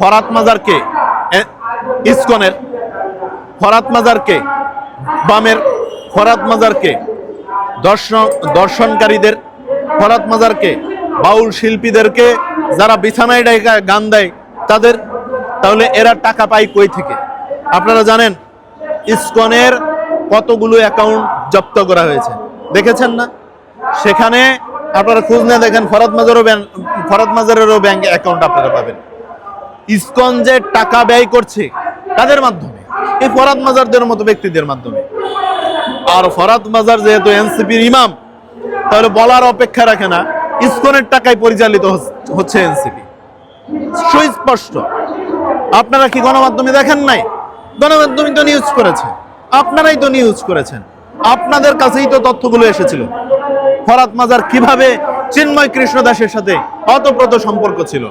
ফরাত মাজারকে ইসকনের। ফরাত মাজারকে বামের। ফরাত মাজারকে দর্শন, দর্শনকারীদের। ফরাত মাজারকে বাউল শিল্পীদেরকে যারা বিছানায় ডাইকা গান দেয়, তাদের। তাহলে এরা টাকা পায় কই থেকে? আপনারা জানেন, ইসকনের কতগুলো অ্যাকাউন্ট জব্দ করা হয়েছে। দেখেছেন না? সেখানে আপনারা খোঁজ না দেখেন, ফরাত মাজারও ফরাত মাজারেরও ব্যাংক অ্যাকাউন্ট আপনারা পাবেন। ইসকন যে টাকা ব্যয় করছে তাদের মাধ্যমে? এই ফরাত মাজারদের মতো ব্যক্তিদের মাধ্যমে। আর ফরাত মাজার যেহেতু এনসিপির ইমাম, তাহলে বলার অপেক্ষা রাখে না, ইসকনের টাকায় পরিচালিত হচ- হচ্ছে এনসিপি। সুস্পষ্ট। আপনারা কি গণমাধ্যমে দেখেন নাই? গণমাধ্যমে তো নিউজ করেছে। আপনারাই তো নিউজ করেছেন। আপনাদের কাছেই তো তথ্যগুলো এসেছিল। ফরাত মাজার কীভাবে চিন্ময় কৃষ্ণ দাসের সাথে অতপ্রত সম্পর্ক ছিল?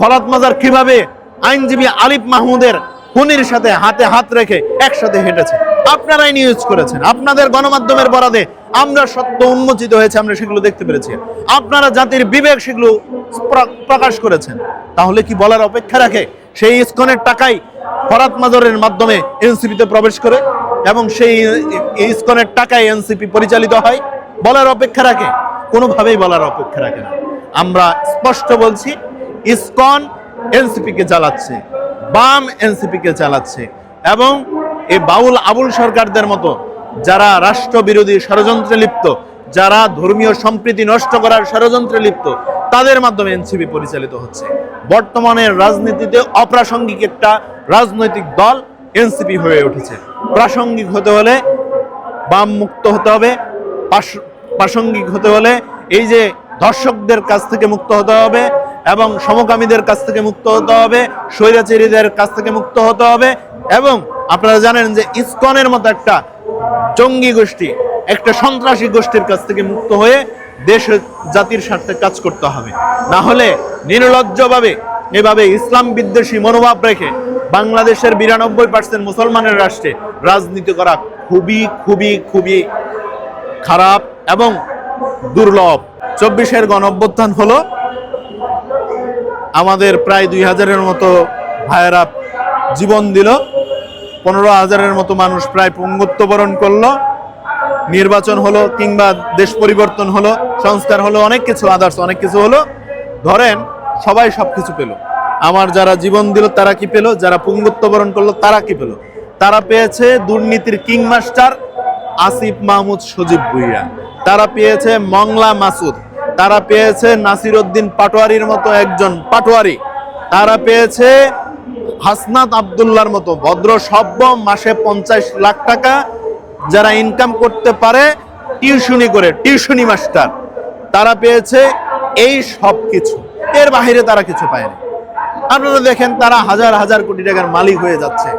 ফরাত মাজার কীভাবে আইনজীবী আলিফ মাহমুদের খুনির সাথে হাতে হাত রেখে একসাথে হেঁটেছে? আপনারাই নিউজ করেছেন। আপনাদের গণমাধ্যমের বরাদে আমরা সত্য উন্মোচিত হয়েছে, আমরা সেগুলো দেখতে পেরেছি। আপনারা জাতির বিবেক সেগুলো প্র- প্রকাশ করেছেন। তাহলে কি বলার অপেক্ষা রাখে? সেই ইস্কনের টাকাই ফরাত মাজারের মাধ্যমে এনসিপিতে প্রবেশ করে এবং সেই ইস্কনের টাকায় এনসিপি পরিচালিত হয়? বলার অপেক্ষা রাখে? কোনোভাবেই বলার অপেক্ষা রাখে না। আমরা স্পষ্ট বলছি ইসকন এনসিপি কে চালাচ্ছে বাম এনসিপি কে চালাচ্ছে এবং এই বাউল আবুল সরকারদের মতো যারা রাষ্ট্রবিরোধী ষড়যন্ত্রে লিপ্ত, যারা ধর্মীয় সম্প্রীতি নষ্ট করার ষড়যন্ত্রে লিপ্ত, তাদের মাধ্যমে এনসিপি পরিচালিত হচ্ছে। বর্তমানে রাজনীতিতে অপ্রাসঙ্গিক একটা রাজনৈতিক দল এনসিপি হয়ে উঠেছে। প্রাসঙ্গিক হতে হলে বাম মুক্ত হতে হবে প্রাসঙ্গিক হতে হলে এই যে দর্শকদের কাছ থেকে মুক্ত হতে হবে এবং সমকামীদের কাছ থেকে মুক্ত হতে হবে, স্বৈরাচারীদের কাছ থেকে মুক্ত হতে হবে এবং আপনারা জানেন যে ইসকনের মতো একটা জঙ্গি গোষ্ঠী, একটা সন্ত্রাসী গোষ্ঠীর কাছ থেকে মুক্ত হয়ে দেশ জাতির স্বার্থে কাজ করতে হবে। না হলে নির্লজ্জভাবে এভাবে ইসলাম বিদ্বেষী মনোভাব রেখে বাংলাদেশের বিরানব্বই পার্সেন্ট মুসলমানের রাষ্ট্রে রাজনীতি করা খুবই খুবই খুবই খারাপ এবং দুর্লভ। চব্বিশের গণ অভ্যুত্থান হলো আমাদের প্রায় দুই হাজারের মতো ভাইয়েরা জীবন দিল। পনেরো হাজারের মতো মানুষ প্রায় পঙ্গুত্ব বরণ করল। নির্বাচন হলো কিংবা দেশ পরিবর্তন হলো, সংস্কার হলো, অনেক কিছু আদার্স অনেক কিছু হলো। ধরেন, সবাই সব কিছু পেল। আমার যারা জীবন দিল, তারা কি পেল? যারা পুঙ্গুত্ব বরণ করল, তারা কি পেল? তারা পেয়েছে দুর্নীতির কিংমাস্টার আসিফ মাহমুদ সজীব ভুইয়া। তারা পেয়েছে মংলা মাসুদ। তারা পেয়েছে নাসির উদ্দিন পাটোয়ারির মতো একজন পাটোয়ারি। তারা পেয়েছে হাসনাত আবদুল্লার মতো ভদ্র সভ্য, মাসে পঞ্চাশ লাখ টাকা যারা ইনকাম করতে পারে, টিউশনি করে, টিউশনি মাস্টার। তারা পেয়েছে এই সব কিছু। এর বাইরে তারা কিছু পায়নি। আপনারা দেখেন তারা হাজার হাজার কোটি টাকার মালিক হয়ে যাচ্ছে।